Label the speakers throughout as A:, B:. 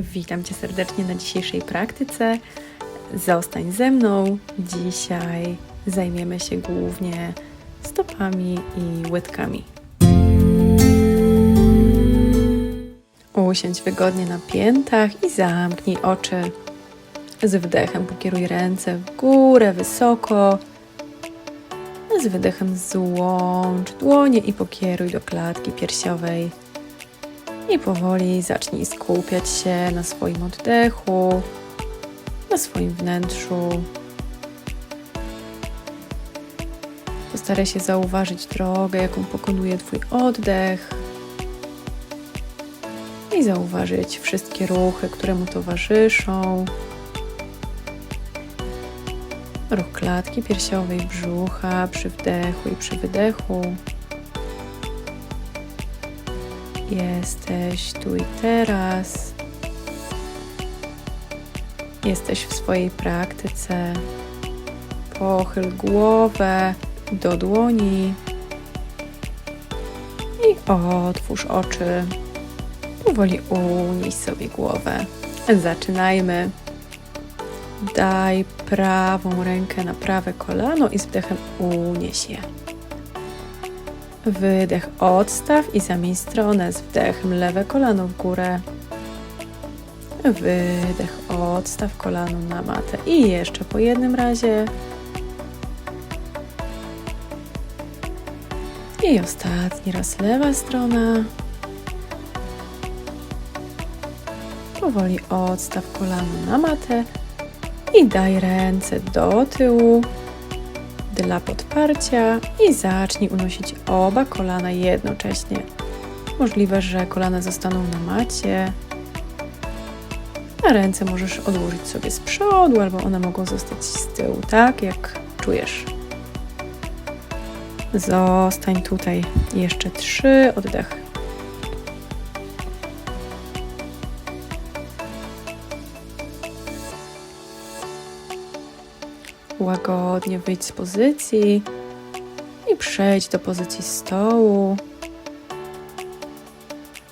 A: Witam Cię serdecznie na dzisiejszej praktyce. Zostań ze mną. Dzisiaj zajmiemy się głównie stopami i łydkami. Usiądź wygodnie na piętach i zamknij oczy. Z wdechem pokieruj ręce w górę, wysoko. Z wydechem złącz dłonie i pokieruj do klatki piersiowej. I powoli zacznij skupiać się na swoim oddechu, na swoim wnętrzu. Postaraj się zauważyć drogę, jaką pokonuje Twój oddech. I zauważyć wszystkie ruchy, które mu towarzyszą. Ruch klatki piersiowej, brzucha przy wdechu i przy wydechu. Jesteś tu i teraz. Jesteś w swojej praktyce. Pochyl głowę do dłoni i otwórz oczy. Powoli unieś sobie głowę. Zaczynajmy. Daj prawą rękę na prawe kolano i z wdechem unieś je. Wydech odstaw i zamień stronę z wdechem lewe kolano w górę. Wydech odstaw kolano na matę i jeszcze po jednym razie. I ostatni raz lewa strona. Powoli odstaw kolano na matę i daj ręce do tyłu dla podparcia i zacznij unosić oba kolana jednocześnie. Możliwe, że kolana zostaną na macie, a ręce możesz odłożyć sobie z przodu, albo one mogą zostać z tyłu, tak jak czujesz. Zostań tutaj jeszcze trzy oddechy. Łagodnie wyjdź z pozycji i przejdź do pozycji stołu.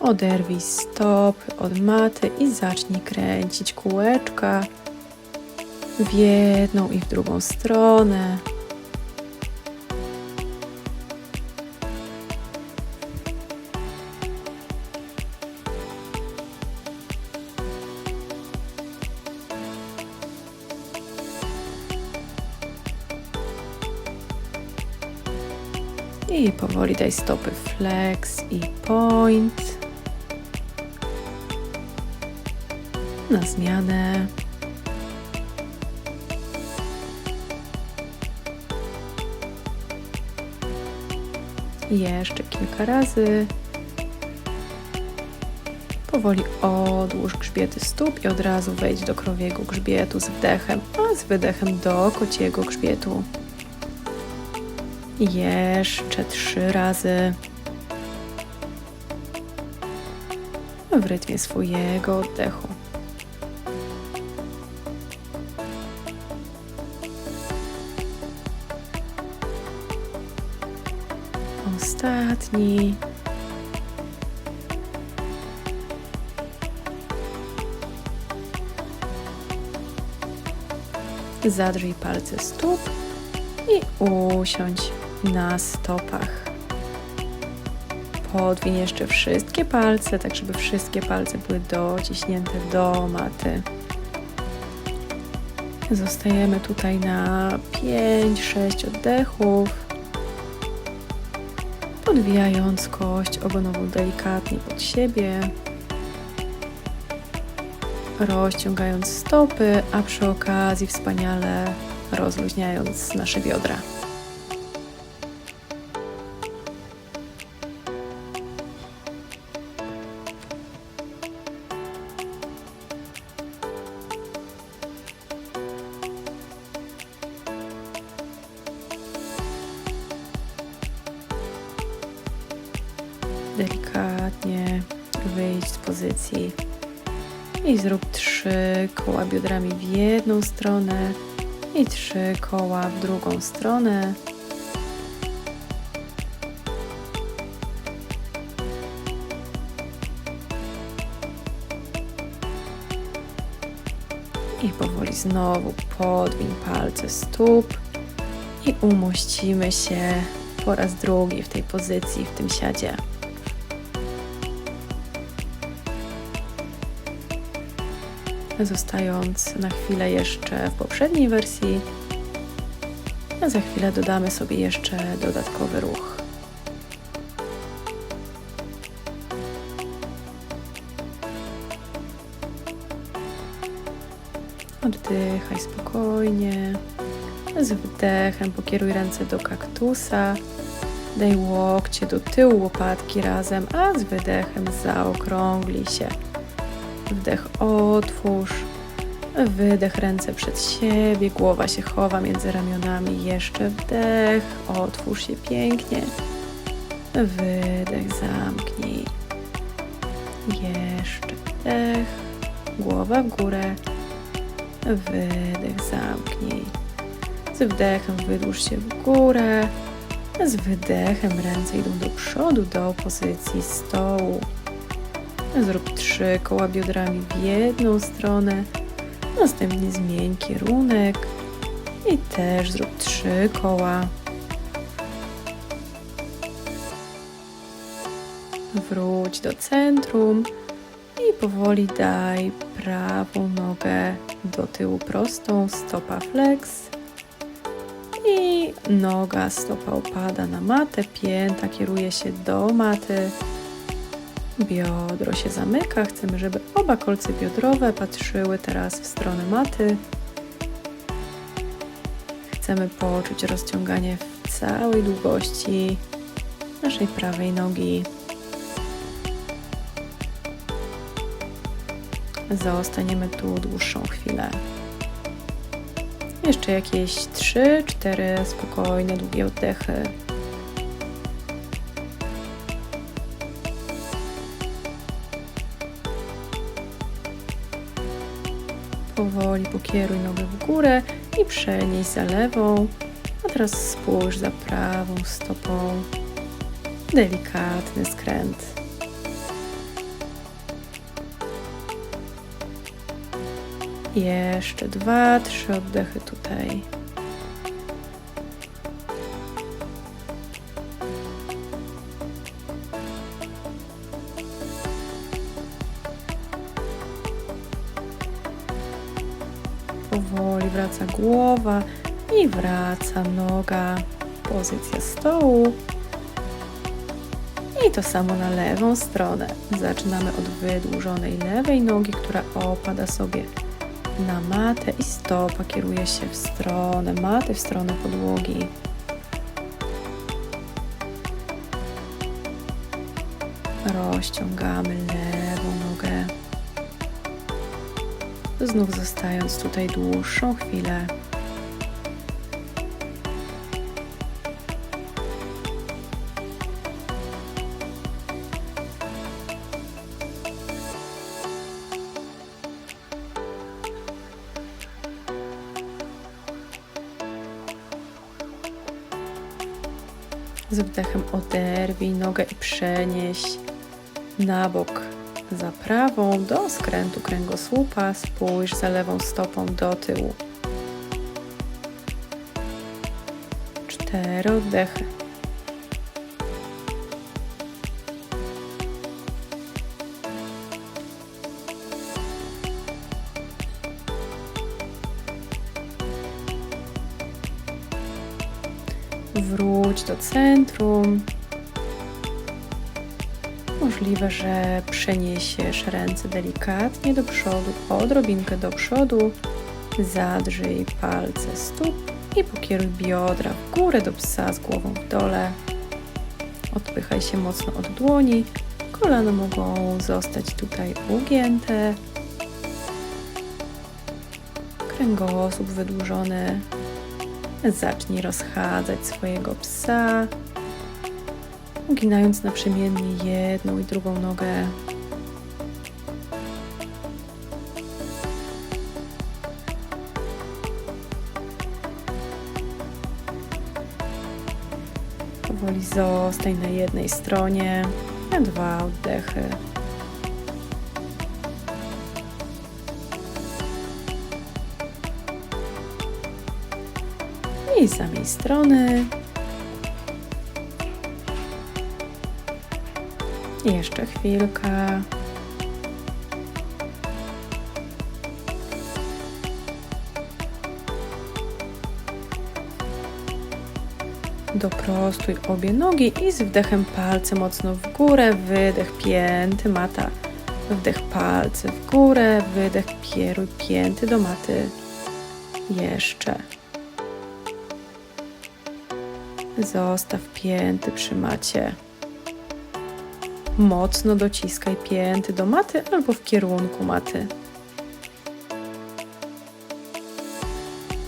A: Oderwij stopy od maty i zacznij kręcić kółeczka w jedną i w drugą stronę. Daj stopy flex i point. Na zmianę. Jeszcze kilka razy. Powoli odłóż grzbiety stóp i od razu wejdź do krowiego grzbietu z wdechem, a z wydechem do kociego grzbietu. Jeszcze trzy razy. W rytmie swojego oddechu. Ostatni. Zadrzyj palce stóp i usiądź na stopach. Podwiń jeszcze wszystkie palce, tak żeby wszystkie palce były dociśnięte do maty. Zostajemy tutaj na 5-6 oddechów. Podwijając kość ogonową delikatnie pod siebie. Rozciągając stopy, a przy okazji wspaniale rozluźniając nasze biodra. Wyjść z pozycji i zrób trzy koła biodrami w jedną stronę i trzy koła w drugą stronę. I powoli znowu podwiń palce stóp i umościmy się po raz drugi w tej pozycji, w tym siadzie. Zostając na chwilę jeszcze w poprzedniej wersji, a za chwilę dodamy sobie jeszcze dodatkowy ruch. Oddychaj spokojnie. Z wdechem pokieruj ręce do kaktusa. Daj łokcie do tyłu, łopatki razem, a z wydechem zaokrąglij się. Wdech otwórz. Wydech ręce przed siebie, głowa się chowa między ramionami. Jeszcze wdech, otwórz się pięknie. Wydech zamknij. Jeszcze wdech, głowa w górę. Wydech zamknij. Z wdechem wydłuż się w górę. Z wydechem ręce idą do przodu, do pozycji stołu. Zrób trzy koła biodrami w jedną stronę. Następnie zmień kierunek i też zrób trzy koła. Wróć do centrum i powoli daj prawą nogę do tyłu prostą, stopa flex i noga, stopa opada na matę, pięta kieruje się do maty. Biodro się zamyka. Chcemy, żeby oba kolce biodrowe patrzyły teraz w stronę maty. Chcemy poczuć rozciąganie w całej długości naszej prawej nogi. Zostaniemy tu dłuższą chwilę. Jeszcze jakieś 3-4 spokojne, długie oddechy. Powoli pokieruj nogę w górę i przenieś za lewą. A teraz spójrz za prawą stopą. Delikatny skręt. Jeszcze dwa, trzy oddechy tutaj. Głowa i wraca noga. Pozycja stołu. I to samo na lewą stronę. Zaczynamy od wydłużonej lewej nogi, która opada sobie na matę i stopa kieruje się w stronę maty, w stronę podłogi. Rozciągamy lewą Znów zostając tutaj dłuższą chwilę. Z wdechem oderwij nogę i przenieś na bok za prawą do skrętu kręgosłupa. Spójrz za lewą stopą do tyłu. Cztery oddechy. Wróć do centrum. Możliwe, że przeniesiesz ręce delikatnie do przodu, odrobinkę do przodu. Zadrzyj palce stóp i pokieruj biodra w górę do psa z głową w dole. Odpychaj się mocno od dłoni. Kolana mogą zostać tutaj ugięte. Kręgosłup wydłużony Zacznij rozchadzać swojego psa, uginając naprzemiennie jedną i drugą nogę. Powoli zostań na jednej stronie, na dwa oddechy. I z samej strony Jeszcze chwilkę. Doprostuj obie nogi i z wdechem palce mocno w górę, wydech pięty, mata. Wdech palce w górę, wydech kieruj pięty do maty. Jeszcze. Zostaw pięty przy macie. Mocno dociskaj pięty do maty albo w kierunku maty.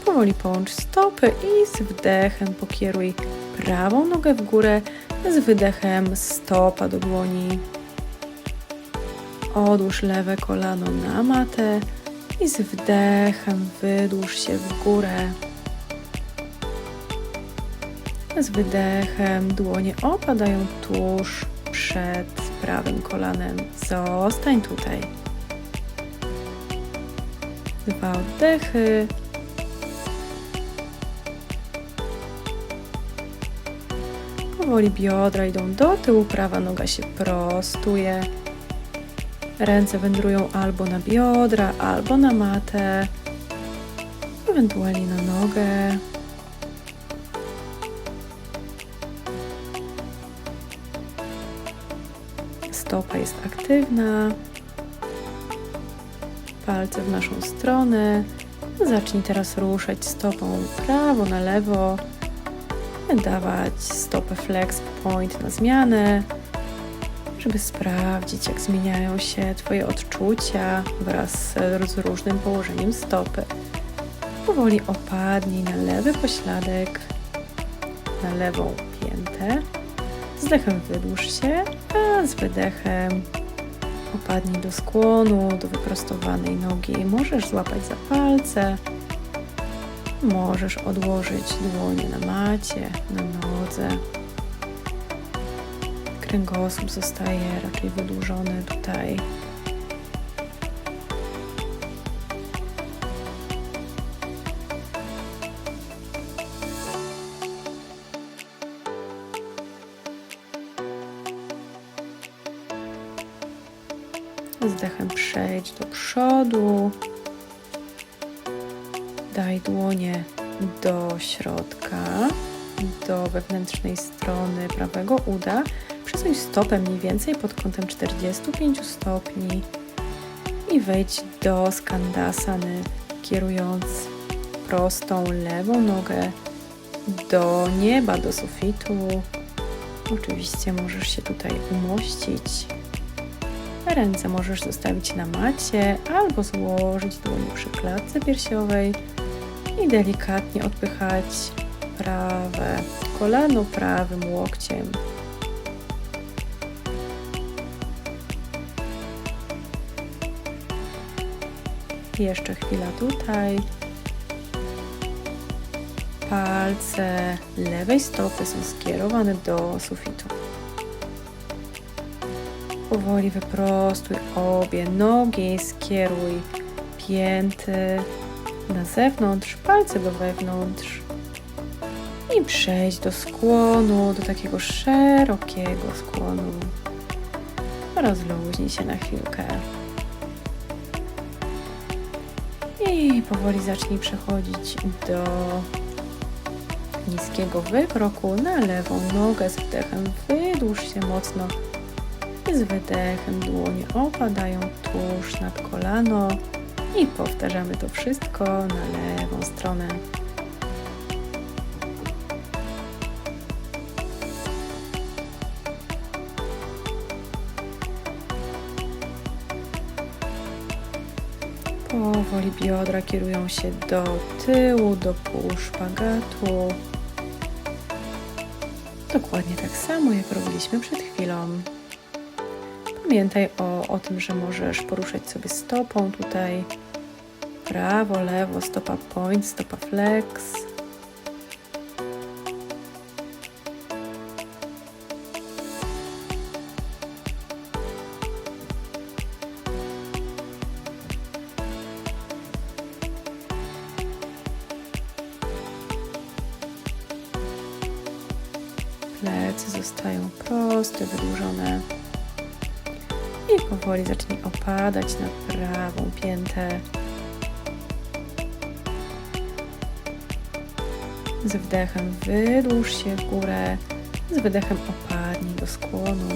A: Powoli połącz stopy i z wdechem pokieruj prawą nogę w górę, z wydechem stopa do dłoni. Odłóż lewe kolano na matę i z wdechem wydłuż się w górę. Z wydechem dłonie opadają tuż przed prawym kolanem. Zostań tutaj. Dwa oddechy. Powoli biodra idą do tyłu, prawa noga się prostuje. Ręce wędrują albo na biodra, albo na matę, ewentualnie na nogę. Stopa jest aktywna. Palce w naszą stronę. Zacznij teraz ruszać stopą prawo na lewo. Dawać stopę flex point na zmianę, żeby sprawdzić, jak zmieniają się Twoje odczucia wraz z różnym położeniem stopy. Powoli opadnij na lewy pośladek, na lewą piętę. Z wdechem wydłuż się, a z wydechem opadnij do skłonu, do wyprostowanej nogi. Możesz złapać za palce, możesz odłożyć dłonie na macie, na nodze. Kręgosłup zostaje raczej wydłużony tutaj. Do środka, do wewnętrznej strony prawego uda. Przesuń stopę mniej więcej pod kątem 45 stopni i wejdź do skandasany, kierując prostą lewą nogę do nieba, do sufitu. Oczywiście możesz się tutaj umościć. Ręce możesz zostawić na macie albo złożyć dłonie przy klatce piersiowej i delikatnie odpychać prawe kolano prawym łokciem. Jeszcze chwila tutaj. Palce lewej stopy są skierowane do sufitu. Powoli wyprostuj obie nogi, skieruj pięty na zewnątrz, palce do wewnątrz. I przejdź do skłonu, do takiego szerokiego skłonu. Rozluźnij się na chwilkę. I powoli zacznij przechodzić do niskiego wykroku na lewą nogę z wdechem. Wydłuż się mocno i z wydechem dłonie opadają tuż nad kolano i powtarzamy to wszystko na lewą stronę. Powoli biodra kierują się do tyłu, do pół szpagatu. Dokładnie tak samo, jak robiliśmy przed chwilą. Pamiętaj o, o tym, że możesz poruszać sobie stopą tutaj prawo, lewo, stopa point, stopa flex. Plecy zostają proste, wydłużone. I powoli zacznij opadać na prawą piętę. Z wdechem wydłuż się w górę, z wydechem opadnij do skłonu.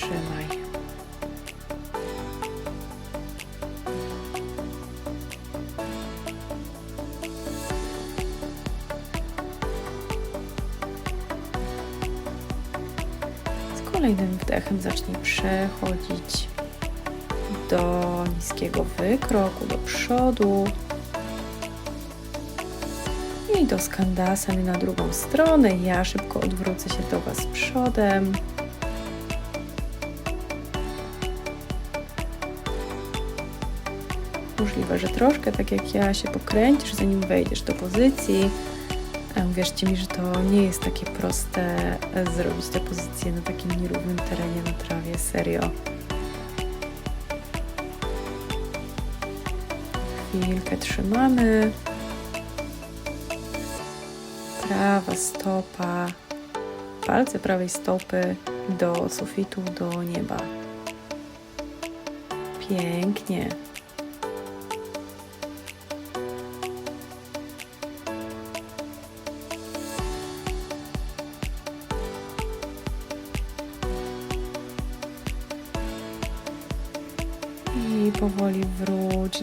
A: Jeszcze trzymaj. Z kolejnym wdechem zacznij przechodzić do niskiego wykroku, do przodu. I do skandasem na drugą stronę. Ja szybko odwrócę się do Was przodem. Możliwe, że troszkę tak jak ja się pokręcisz, zanim wejdziesz do pozycji. Uwierzcie mi, że to nie jest takie proste e, zrobić tę pozycję na takim nierównym terenie na trawie, serio. Chwilkę trzymamy. Prawa stopa, palce prawej stopy do sufitu, do nieba. Pięknie.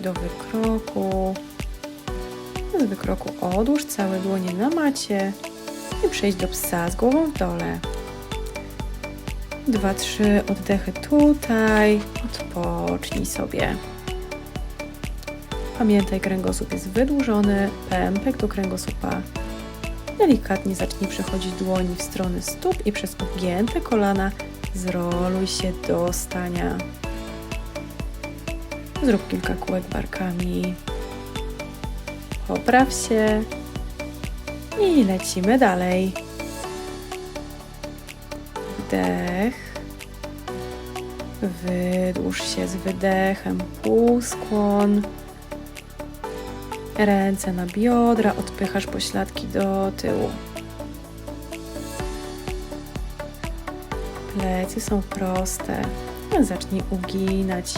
A: Do wykroku. Z wykroku odłóż całe dłonie na macie i przejdź do psa z głową w dole. Dwa, trzy oddechy tutaj. Odpocznij sobie. Pamiętaj, kręgosłup jest wydłużony, pępek do kręgosłupa. Delikatnie zacznij przechodzić dłoni w stronę stóp i przez ugięte kolana zroluj się do stania. Zrób kilka kółek barkami. Popraw się i lecimy dalej. Wdech. Wydłuż się z wydechem, półskłon. Ręce na biodra, odpychasz pośladki do tyłu. Plecy są proste. Zacznij uginać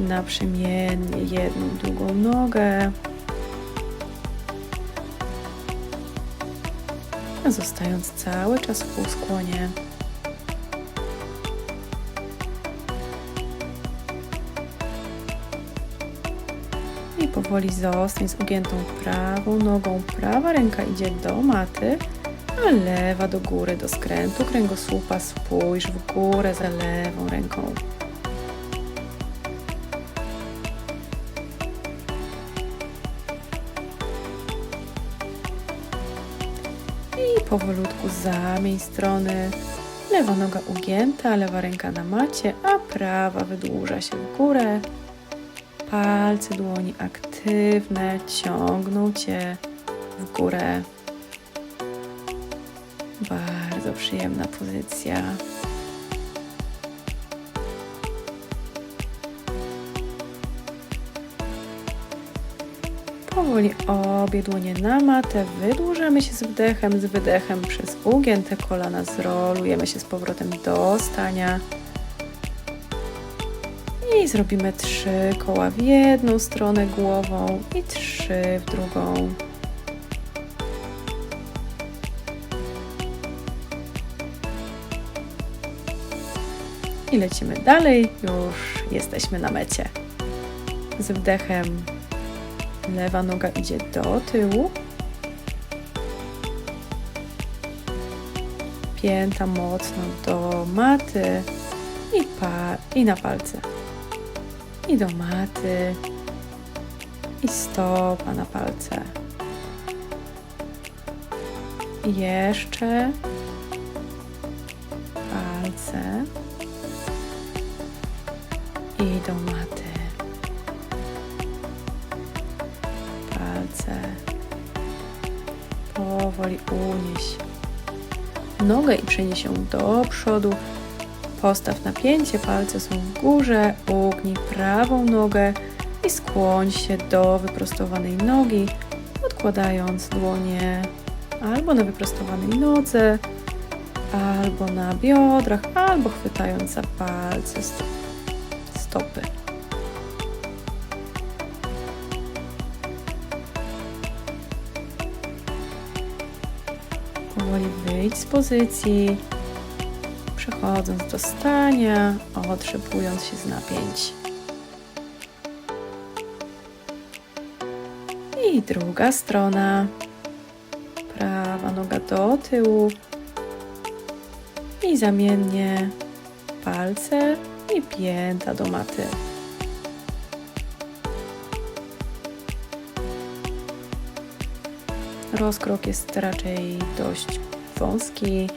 A: naprzemiennie jedną, drugą nogę. Zostając cały czas w półskłonie. I powoli zostań z ugiętą prawą nogą. Prawa ręka idzie do maty, a lewa do góry, do skrętu kręgosłupa. Spójrz w górę za lewą ręką. Powolutku zamień strony. Lewa noga ugięta, lewa ręka na macie, a prawa wydłuża się w górę. Palce dłoni aktywne ciągną cię w górę. Bardzo przyjemna pozycja. Powoli obie dłonie na matę, wydłużamy się z wdechem, z wydechem przez ugięte kolana, zrolujemy się z powrotem do stania. I zrobimy trzy koła w jedną stronę głową i trzy w drugą. I lecimy dalej, już jesteśmy na mecie. Z wdechem Lewa noga idzie do tyłu. Pięta mocno do maty i, pa, i na palce. I do maty. I stopa na palce. I jeszcze i przenieś ją do przodu. Postaw napięcie, palce są w górze, ugnij prawą nogę i skłoń się do wyprostowanej nogi, odkładając dłonie albo na wyprostowanej nodze, albo na biodrach, albo chwytając za palce sto- stopy. Wyjdź z pozycji, przechodząc do stania, otrzepując się z napięć. I druga strona. Prawa noga do tyłu. I zamiennie palce i pięta do maty. Rozkrok jest raczej dość wąski,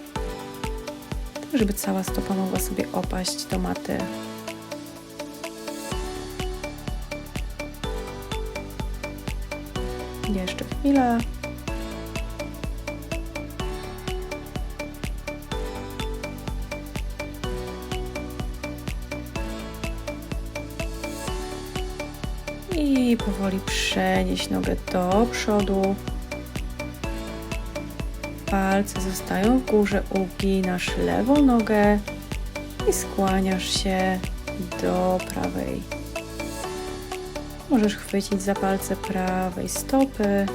A: żeby cała stopa mogła sobie opaść do maty. Jeszcze chwila. I powoli przenieś nogę do przodu. Palce zostają w górze, uginasz lewą nogę i skłaniasz się do prawej. Możesz chwycić za palce prawej stopy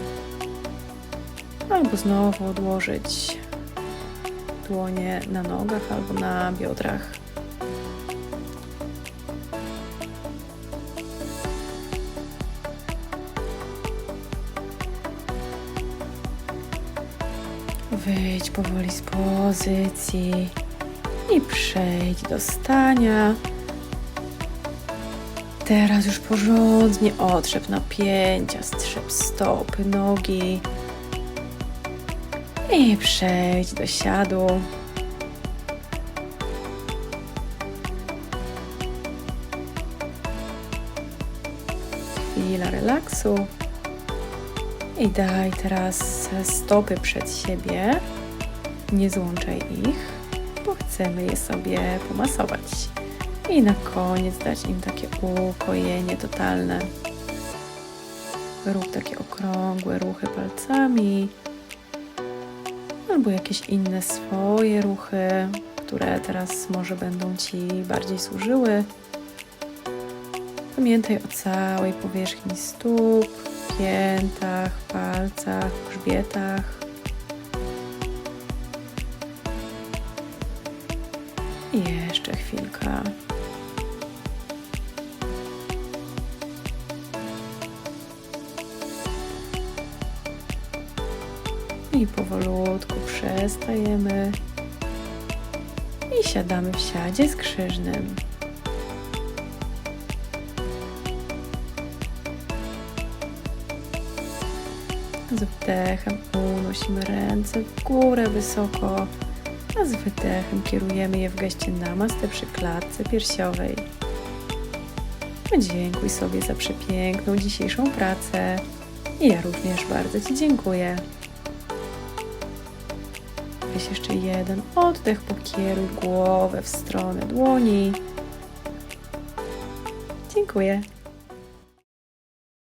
A: albo znowu odłożyć dłonie na nogach albo na biodrach. Powoli z pozycji i przejdź do stania. Teraz już porządnie otrzep napięcia, strzep stopy, nogi i przejdź do siadu. Chwila relaksu. I daj teraz stopy przed siebie. Nie złączaj ich, bo chcemy je sobie pomasować. I na koniec dać im takie ukojenie totalne. Rób takie okrągłe ruchy palcami. Albo jakieś inne swoje ruchy, które teraz może będą Ci bardziej służyły. Pamiętaj o całej powierzchni stóp, piętach, palcach, grzbietach. I powolutku przestajemy. I siadamy w siadzie skrzyżnym. Z wdechem unosimy ręce w górę wysoko, a z wydechem kierujemy je w geście namaste przy klatce piersiowej. Podziękuj sobie za przepiękną dzisiejszą pracę. I ja również bardzo Ci dziękuję. Weź jeszcze jeden oddech, pokieruj głowę w stronę dłoni. Dziękuję.